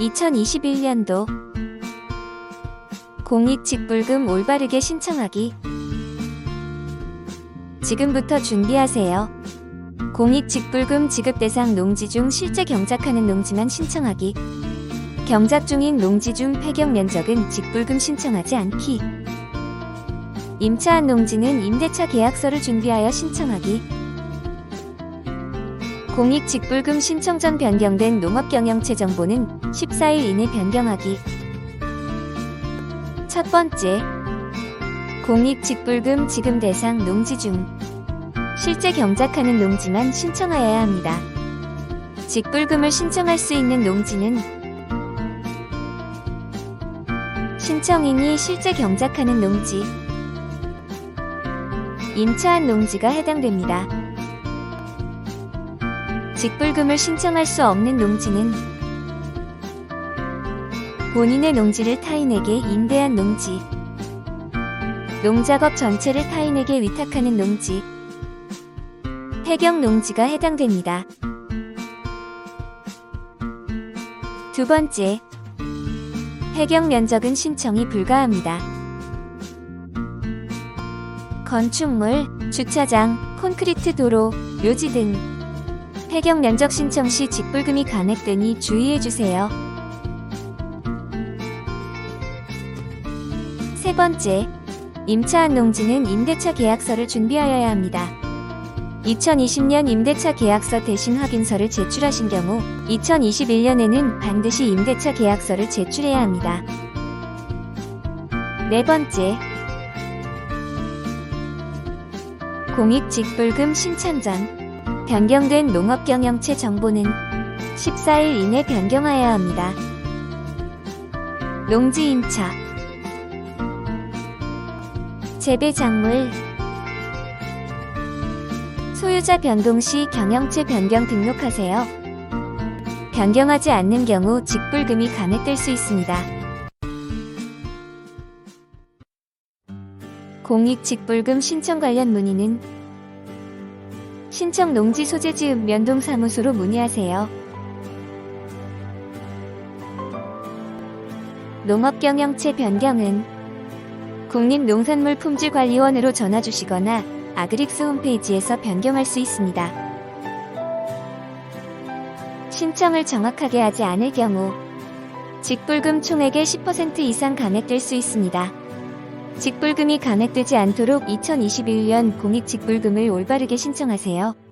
2021년도 공익직불금 올바르게 신청하기. 지금부터 준비하세요. 공익직불금 지급 대상 농지 중 실제 경작하는 농지만 신청하기. 경작 중인 농지 중 폐경 면적은 직불금 신청하지 않기. 임차한 농지는 임대차 계약서를 준비하여 신청하기 공익 직불금 신청 전 변경된 농업경영체 정보는 14일 이내 변경하기. 첫 번째, 공익 직불금 지금 대상 농지 중 실제 경작하는 농지만 신청하여야 합니다. 직불금을 신청할 수 있는 농지는 신청인이 실제 경작하는 농지, 임차한 농지가 해당됩니다. 직불금을 신청할 수 없는 농지는 본인의 농지를 타인에게 임대한 농지, 농작업 전체를 타인에게 위탁하는 농지, 폐경 농지가 해당됩니다. 두 번째, 폐경 면적은 신청이 불가합니다. 건축물, 주차장, 콘크리트 도로, 묘지 등 폐경 면적 신청 시 직불금이 감액되니 주의해주세요. 세 번째, 임차한 농지는 임대차 계약서를 준비하여야 합니다. 2020년 임대차 계약서 대신 확인서를 제출하신 경우 2021년에는 반드시 임대차 계약서를 제출해야 합니다. 네 번째, 공익 직불금 신청 전 변경된 농업경영체 정보는 14일 이내 변경하여야 합니다. 농지 임차 재배 작물 소유자 변동 시 경영체 변경 등록하세요. 변경하지 않는 경우 직불금이 감액될 수 있습니다. 공익 직불금 신청 관련 문의는 신청 농지 소재 지음 면동 사무소로 문의하세요. 농업경영체 변경은 국립농산물품질관리원으로 전화 주시거나 아그릭스 홈페이지에서 변경할 수 있습니다. 신청을 정확하게 하지 않을 경우 직불금 총액의 10% 이상 감액될 수 있습니다. 직불금이 감액되지 않도록 2021년 공익 직불금을 올바르게 신청하세요.